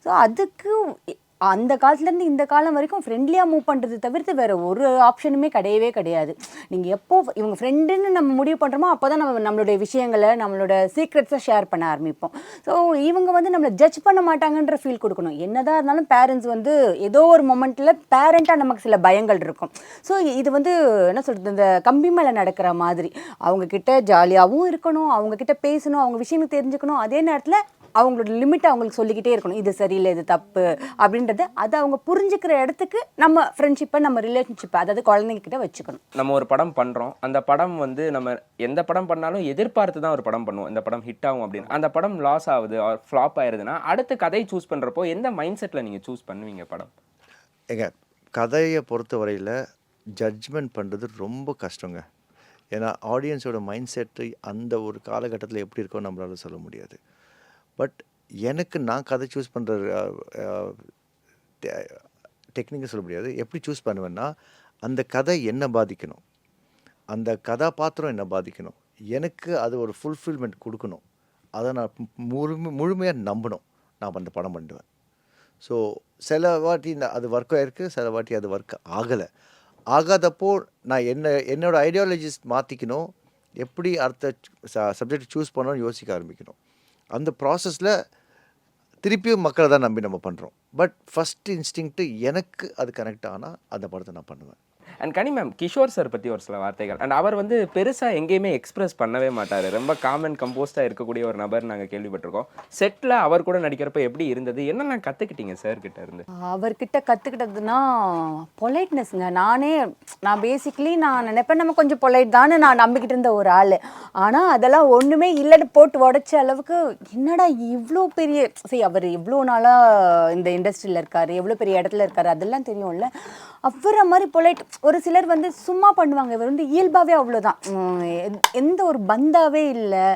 [SPEAKER 6] ஸோ அதுக்கு அந்த காலத்துலேருந்து இந்த காலம் வரைக்கும் ஃப்ரெண்ட்லியாக மூவ் பண்ணுறது தவிர்த்து வேறு ஒரு ஆப்ஷனுமே கிடையவே கிடையாது. நீங்கள் எப்போ இவங்க ஃப்ரெண்டுன்னு நம்ம முடிவு பண்ணுறோமோ அப்போ தான் நம்ம நம்மளுடைய விஷயங்களை நம்மளோட சீக்ரெட்ஸை ஷேர் பண்ண ஆரம்பிப்போம். ஸோ இவங்க வந்து நம்மளை ஜட்ஜ் பண்ண மாட்டாங்கன்ற ஃபீல் கொடுக்கணும். என்னதான் இருந்தாலும் பேரண்ட்ஸ் வந்து ஏதோ ஒரு மொமெண்ட்டில் பேரண்ட்டாக நமக்கு சில பயங்கள் இருக்கும். ஸோ இது வந்து என்ன சொல்கிறது இந்த கம்பி மேலே நடக்கிற மாதிரி. அவங்கக்கிட்ட ஜாலியாகவும் இருக்கணும் அவங்கக்கிட்ட பேசணும் அவங்க விஷயங்கள் தெரிஞ்சுக்கணும். அதே நேரத்தில் அவங்களோட லிமிட் அவங்களுக்கு சொல்லிக்கிட்டே இருக்கணும். இது சரியில்லை இது தப்பு அப்படின்றது அதை அவங்க புரிஞ்சுக்கிற இடத்துக்கு நம்ம ஃப்ரெண்ட்ஷிப்பை நம்ம ரிலேஷன்ஷிப்பை அதாவது குழந்தைங்க கிட்ட வச்சுக்கணும்.
[SPEAKER 3] நம்ம ஒரு படம் பண்ணுறோம் அந்த படம் வந்து நம்ம எந்த படம் பண்ணாலும் எதிர்பார்த்து தான் ஒரு படம் பண்ணுவோம். இந்த படம் ஹிட் ஆகும் அப்படின்னு. அந்த படம் லாஸ் ஆகுது ஆர் ஃப்ளாப் ஆயிருதுன்னா அடுத்து கதை சூஸ் பண்ணுறப்போ எந்த மைண்ட் செட்டில் நீங்கள் சூஸ் பண்ணுவீங்க படம்?
[SPEAKER 1] ஏங்க கதையை பொறுத்த வரையில் ஜட்ஜ்மெண்ட் பண்ணுறது ரொம்ப கஷ்டங்க. ஏன்னா ஆடியன்ஸோட மைண்ட் செட்டு அந்த ஒரு காலகட்டத்தில் எப்படி இருக்கோ நம்மளால சொல்ல முடியாது. பட் எனக்கு நான் கதை சூஸ் பண்ணுற டெக்னிக்கை சொல்ல முடியாது. எப்படி சூஸ் பண்ணுவேன்னா அந்த கதை என்ன பாதிக்கணும்? அந்த கதாபாத்திரம் என்ன பாதிக்கணும்? எனக்கு அது ஒரு ஃபுல்ஃபில்மெண்ட் கொடுக்கணும். அதை நான் முழுமை முழுமையாக நம்பணும். நான் அந்த படம் பண்ணுவேன். ஸோ சில வாட்டி நான் அது ஒர்க் ஆகிருக்கு சில வாட்டி அது ஒர்க் ஆகலை. ஆகாதப்போ நான் என்ன என்னோடய ஐடியாலஜிஸ் மாற்றிக்கணும் எப்படி அடுத்த சப்ஜெக்ட் சூஸ் பண்ணணும்னு யோசிக்க ஆரம்பிக்கணும். அந்த ப்ராசஸில் திருப்பியும் மக்களை தான் நம்பி நம்ம பண்ணுறோம் பட் ஃபஸ்ட் இன்ஸ்டிங்க்ட்டு எனக்கு அது கனெக்ட் ஆனால் அந்த படத்தை நான் பண்ணுவேன்.
[SPEAKER 3] And Ghani ma'am Kishore sir பற்றி ஒரு சில வார்த்தைகள். அண்ட் அவர் வந்து பெருசாக எங்கேயுமே எக்ஸ்பிரஸ் பண்ணவே மாட்டார். ரொம்ப காமன் கம்போஸ்டாக இருக்கக்கூடிய ஒரு நபர் நாங்கள் கேள்விப்பட்டிருக்கோம். செட்டில் அவர் கூட நடிக்கிறப்ப எப்படி இருந்தது? என்னெல்லாம் கற்றுக்கிட்டீங்க சார் கிட்ட இருந்து?
[SPEAKER 6] அவர்கிட்ட கற்றுக்கிட்டதுன்னா பொலைட்னஸ்ங்க நானே நான் பேசிக்கலி நான் நினைப்பேன் நம்ம கொஞ்சம் பொலைட் தானே நான் நம்பிக்கிட்டு இருந்த ஒரு ஆள். ஆனால் அதெல்லாம் ஒன்றுமே இல்லைன்னு போட்டு உடச்ச அளவுக்கு என்னடா இவ்வளோ பெரிய சரி அவர் இவ்வளோ நாளாக இந்த இண்டஸ்ட்ரியில் இருக்கார் எவ்வளோ பெரிய இடத்துல இருக்கார் அதெல்லாம் தெரியும்ல. அவரை மாதிரி பொலைட் ஒரு சிலர் வந்து சும்மா பண்ணுவாங்க. இவர் வந்து இயல்பாகவே அவ்வளோதான் எந்த- ஒரு பந்தாவே இல்லை.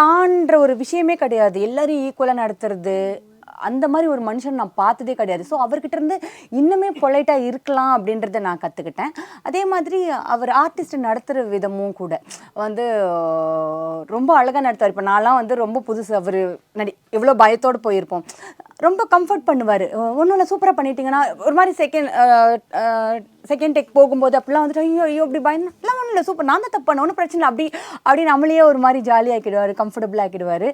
[SPEAKER 6] தான்ற ஒரு விஷயமே கிடையாது. எல்லாரையும் ஈக்குவலாக நடத்துறது அந்த மாதிரி ஒரு மனுஷன் நான் பார்த்ததே கிடையாது. ஸோ அவர்கிட்ட இருந்து இன்னுமே பொலைட்டாக இருக்கலாம் அப்படின்றத நான் கற்றுக்கிட்டேன் அதே மாதிரி அவர் ஆர்டிஸ்ட் நடத்துகிற விதமும் கூட. வந்து ரொம்ப அழகாக நடத்துவார். இப்போ நான்லாம் வந்து ரொம்ப புதுசு. அவர் நடி எவ்வளோ பயத்தோடு போயிருப்போம். ரொம்ப கம்ஃபர்ட் பண்ணுவார். ஒன்றும் இல்லை சூப்பராக பண்ணிட்டீங்கன்னா ஒரு மாதிரி செகண்ட் செகண்ட் டேக் போகும்போது அப்படிலாம் வந்துட்டு ஐயோ ஐயோ அப்படி பயந்துலாம் ஒன்றும் இல்லை சூப்பர் நான் தான் தப்பு பண்ண ஒன்றும் பிரச்சனை அப்படி அப்படி நம்மளையே ஒரு மாதிரி ஜாலி ஆக்கிடுவார் கம்ஃபர்டபுள் ஆக்கிடுவார்.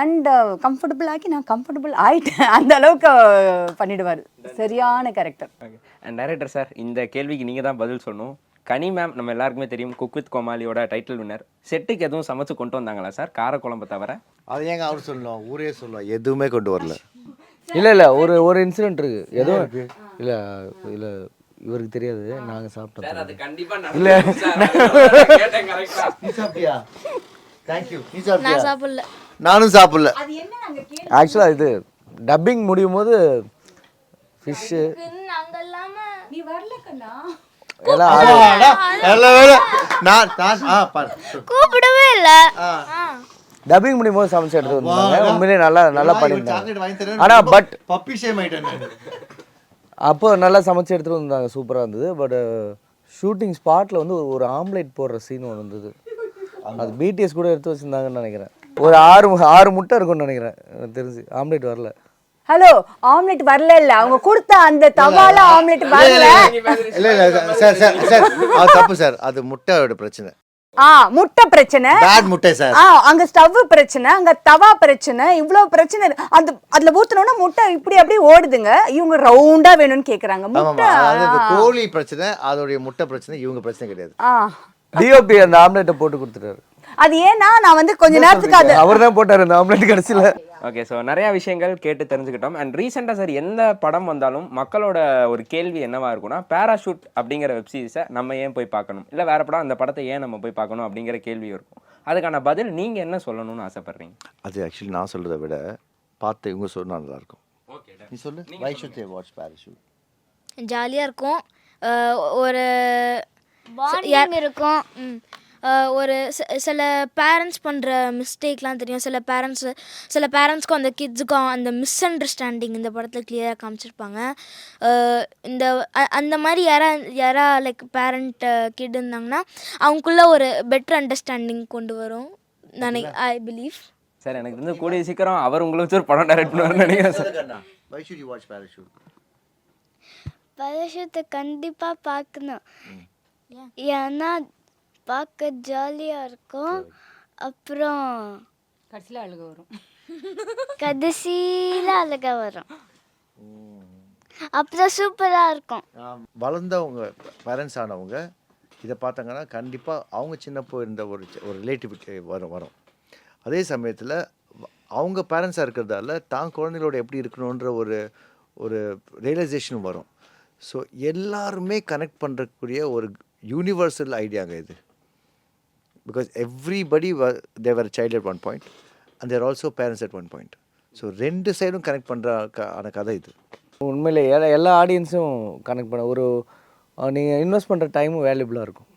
[SPEAKER 6] அண்ட் கம்ஃபர்டபுள் ஆக்கி நான் கம்ஃபர்டபுள் ஆயிட்டேன். அந்த அளவுக்கு பண்ணிடுவார். சரியான கேரக்டர்
[SPEAKER 3] அண்ட் டைரக்டர் சார் இந்த கேள்விக்கு நீங்கள் தான் பதில் சொல்லணும். கனி மேம் நம்ம எல்லாருக்குமே தெரியும் குக் வித் கோமாளியோட டைட்டில் வின்னர் செட்டுக்கு எதுவும் சமைச்சு கொண்டு வந்தாங்களா சார் காரக்குழம்பு தவிர?
[SPEAKER 1] அது ஏங்க அவர் சொல்லணும்? ஊரே சொல்லணும். எதுவுமே கொண்டு வரல.
[SPEAKER 5] இல்லை இல்லை ஒரு ஒரு இன்சிடென்ட் இருக்கு. எதுவும் இல்லை இல்லை இவருக்கு தெரியாது. நாங்கள் சாப்பிட்டோம்.
[SPEAKER 3] இல்லை.
[SPEAKER 4] நான் சாப்பிடல.
[SPEAKER 1] நானும் சாப்பிடல.
[SPEAKER 5] ஆக்சுவலாக இது டப்பிங் முடியும் போது ஃபிஷ்ஷு
[SPEAKER 4] அங்கே இல்லாமல்
[SPEAKER 6] நீ வரல கண்ணா.
[SPEAKER 5] எல்லாம்
[SPEAKER 1] அடா, நல்ல வேளை. நான் நான் ஆ பாரு.
[SPEAKER 4] கூப்பிடவே இல்லை.
[SPEAKER 5] டப்பிங் முடியும் போது சமைச்சு எடுத்து வந்தாங்க உண்மையிலேயே நல்லா நல்லா பண்ணியிருந்தாங்க
[SPEAKER 1] சாக்லேட் வாங்கி தரேன்
[SPEAKER 5] ஆனா, but-
[SPEAKER 1] பப்பி ஷேம்.
[SPEAKER 5] அப்போ நல்லா சமைச்சு எடுத்துட்டு வந்தாங்க சூப்பராக இருந்தது பட் ஷூட்டிங் ஸ்பாட்டில் வந்து ஒரு- ஒரு ஆம்லேட் போடுற சீன் ஒன்று இருந்தது அது பிடிஎஸ் கூட எடுத்து வச்சிருந்தாங்கன்னு நினைக்கிறேன் ஒரு ஆறு ஆறு முட்டை இருக்கும்னு நினைக்கிறேன் எனக்கு தெரிஞ்சு ஆம்லேட் வரல
[SPEAKER 6] ஹலோ ஆம்லெட் வரல இல்ல அவங்க கொடுத்த அந்த தவால ஆம்லெட் வரல
[SPEAKER 1] இல்ல இல்ல சார் சார் சார் அது தப்பு சார் அது முட்டையோட பிரச்சனை
[SPEAKER 6] ஆ முட்டை பிரச்சனை.
[SPEAKER 1] பேட் முட்டை சார்
[SPEAKER 6] ஆ அங்க ஸ்டவ் பிரச்சனை அங்க தவா பிரச்சனை இவ்ளோ பிரச்சனை. அந்த அதுல ஊத்துனோட முட்டை இப்படி அப்படி ஓடுதுங்க. இவங்க ரவுண்டா வேணும்னு கேக்குறாங்க. முட்டை
[SPEAKER 1] கோழி பிரச்சனை அதோடைய முட்டை பிரச்சனை இவங்க பிரச்சனை கிடையாது.
[SPEAKER 6] ஆ.
[SPEAKER 5] டிஓபி அந்த ஆம்லேட்டை போட்டு கொடுத்துட்டாரு.
[SPEAKER 6] அது ஏன்னா நான் வந்து கொஞ்ச நேரத்துக்கு அது
[SPEAKER 5] அவர் தான் போட்டார் அந்த ஆம்லேட் கடைசியில்.
[SPEAKER 3] ஓகே ஸோ நிறைய விஷயங்கள் கேட்டு தெரிஞ்சுக்கிட்டோம். அண்ட் ரீசெண்டாக சார் எந்த படம் வந்தாலும் மக்களோட ஒரு கேள்வி என்னவா இருக்கும்னா பேராஷூட் அப்படிங்கிற வெப் சீரிஸை நம்ம ஏன் போய் பார்க்கணும்? இல்லை வேற படம் அந்த படத்தை ஏன் நம்ம போய் பார்க்கணும் அப்படிங்கிற கேள்வி இருக்கும். அதுக்கான பதில் நீங்கள் என்ன சொல்லணும்னு ஆசைப்படுறீங்க?
[SPEAKER 1] அது ஆக்சுவலி நான் சொல்றதை விட பார்த்து இவங்க சொன்னா நல்லா இருக்கும் நீ சொல்லு. Why should they watch Parachute
[SPEAKER 4] ஜாலியாக இருக்கும். ஒரு இருக்கும். ஒரு சி- சில பேரண்ட்ஸ் பண்ணுற மிஸ்டேக்லாம் தெரியும். சில பேரண்ட்ஸ் சில பேரண்ட்ஸ்க்கும் அந்த கிட்ஸுக்கும் அந்த மிஸ் அண்டர்ஸ்டாண்டிங் இந்த படத்தில் கிளியராக காமிச்சிருப்பாங்க. இந்த அந்த மாதிரி யாரா யாரா லைக் பேரண்ட் கிட் இருந்தாங்கன்னா அவங்களுக்குள்ள ஒரு பெட்டர் அண்டர்ஸ்டாண்டிங் கொண்டு வரும். நினை ஐ பிலீவ்
[SPEAKER 3] சார் எனக்கு வந்து கூடிய சீக்கிரம் அவர் உங்களை வச்சு ஒரு படம் டைரக்ட் பண்ணுவார்னு நினைக்கிறேன் sir.
[SPEAKER 1] Why should you watch Parachute
[SPEAKER 9] பரஷூத்தை கண்டிப்பாக பார்க்கணும் ஏன்னா பார்க்க ஜாலியாக இருக்கும். அப்புறம்
[SPEAKER 6] கடைசியில் அழுக வரும்.
[SPEAKER 9] கடைசியில் அழகாக வரும். அப்புறம் சூப்பராக இருக்கும்.
[SPEAKER 1] வளர்ந்தவங்க பேரண்ட்ஸ் ஆனவங்க இதை பார்த்தாங்கன்னா கண்டிப்பாக அவங்க சின்னப்போ இருந்த ஒரு ஒரு ரிலேட்டிவிட்டி வரும் வரும். அதே சமயத்தில் அவங்க பேரண்ட்ஸாக இருக்கிறதால தான் குழந்தைகளோட எப்படி இருக்கணுன்ற ஒரு ஒரு ரியலைசேஷனும் வரும். ஸோ எல்லாருமே கனெக்ட் பண்ணுறக்கூடிய ஒரு யூனிவர்சல் ஐடியாங்க இது. Because everybody they were child at one point and they're also parents at one point so ரெண்டு சைடும் கனெக்ட் பண்ணுற ஆன கதை இது.
[SPEAKER 5] உண்மையிலே எல்லா எல்லா ஆடியன்ஸும் கனெக்ட் பண்ண ஒரு நீங்கள் இன்வெஸ்ட் பண்ணுற டைமும் வேல்யூபிளாக இருக்கும்.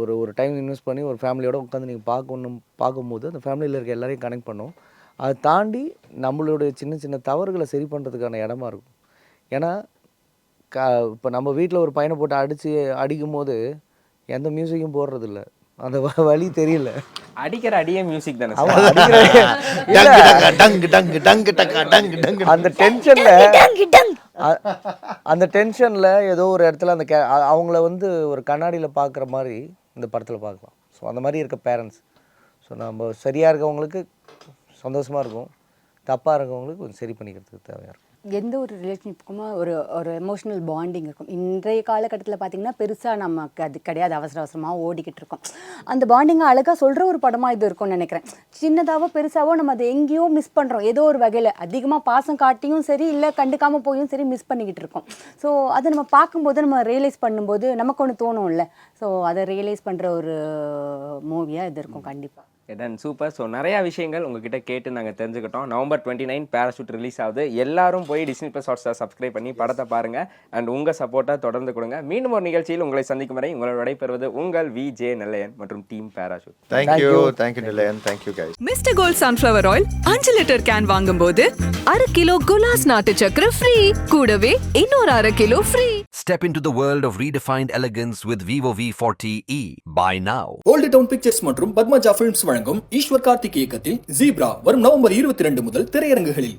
[SPEAKER 5] ஒரு ஒரு டைம் இன்வெஸ்ட் பண்ணி ஒரு ஃபேமிலியோட உட்காந்து நீங்கள் பார்க்கணும் பார்க்கும்போது அந்த ஃபேமிலியில் இருக்க எல்லாரையும் கனெக்ட் பண்ணும். அதை தாண்டி நம்மளுடைய சின்ன சின்ன தவறுகளை சரி பண்ணுறதுக்கான இடமா இருக்கும். ஏன்னா க இப்போ நம்ம வீட்டில் ஒரு பையனை போட்டு அடித்து அடிக்கும் போது எந்த மியூசிக்கும் போடுறதில்ல. அந்த வ- வலி தெரியல.
[SPEAKER 3] அடிக்கிற அடியே மியூசிக் தானே
[SPEAKER 5] அவன்
[SPEAKER 3] சார்
[SPEAKER 5] அடிக்கிற
[SPEAKER 1] டங்கு டங்கு டங்கு டங்கு டங்கு டங்கு
[SPEAKER 5] அந்த டென்ஷன்ல அந்த டென்ஷன்ல ஏதோ ஒரு இடத்துல அந்த அவங்கள வந்து ஒரு கண்ணாடியில பார்க்குற மாதிரி இந்த படத்துல பார்க்கலாம் ஸோ அந்த மாதிரி இருக்க பேரண்ட்ஸ் ஸோ நம்ம சரியா இருக்கவங்களுக்கு சந்தோஷமா இருக்கும். தப்பா இருக்கவங்களுக்கு கொஞ்சம் சரி பண்ணிக்கிறதுக்கு தேவையா இருக்கும்.
[SPEAKER 6] எந்த ஒரு ரிலேஷன்ஷிப்புக்குமே ஒரு ஒரு எமோஷனல் பாண்டிங் இருக்கும். இன்றைய காலகட்டத்தில் பார்த்தீங்கன்னா பெருசாக நமக்கு அது கிடையாது. அவசர அவசரமாக ஓடிக்கிட்டு இருக்கோம். அந்த பாண்டிங்கை அழகாக சொல்கிற ஒரு படமாக இது இருக்கும்னு நினைக்கிறேன். சின்னதாவோ பெருசாவோ நம்ம அதை எங்கேயோ மிஸ் பண்ணுறோம் ஏதோ ஒரு வகையில். அதிகமாக பாசம் காட்டியும் சரி இல்லை கண்டுக்காமல் போயும் சரி மிஸ் பண்ணிக்கிட்டு இருக்கோம். ஸோ அதை நம்ம பார்க்கும்போது நம்ம ரியலைஸ் பண்ணும்போது நமக்கு ஒன்று தோணும்ல. ஸோ அதை ரியலைஸ் பண்ணுற ஒரு மூவியாக இது இருக்கும் கண்டிப்பாக
[SPEAKER 3] டன் சூப்பர் ஸோ நிறைய விஷயங்கள் உங்ககிட்ட கேட்டு நாங்கள் தெரிஞ்சுக்கிட்டோம். November twenty nine Parachute release ஆகுது. எல்லாரும் போய் Disney plus Hotstar subscribe பண்ணி படத்தை பாருங்க. அண்ட் உங்கள் சப்போர்ட்டை தொடர்ந்து கொடுங்க. மீண்டும் ஒரு நிகழ்ச்சியில் உங்களை சந்திக்கும் வரை உங்களோட விடைபெறுவது உங்கள் வி ஜே நெல்லையன் மற்றும் team Parachute
[SPEAKER 1] thank you thank you Nelliyan thank you guys
[SPEAKER 2] mister gold sunflower oil அஞ்சு லிட்டர் கேன் வாங்கும்போது அரை கிலோ குலாஸ் நாட்டு சக்கரை ஃப்ரீ கூடவே இன்னொரு அரை kilo free
[SPEAKER 7] Step into the world of redefined elegance with Vivo V40e. by now.
[SPEAKER 8] Old town pictures மற்றும் Padmaja films வழங்கும் ஈஸ்வர் கார்த்திக் இயக்கத்தில் ஜீப்ரா வரும் நவம்பர் இருபத்தி ரெண்டு முதல் திரையரங்குகளில்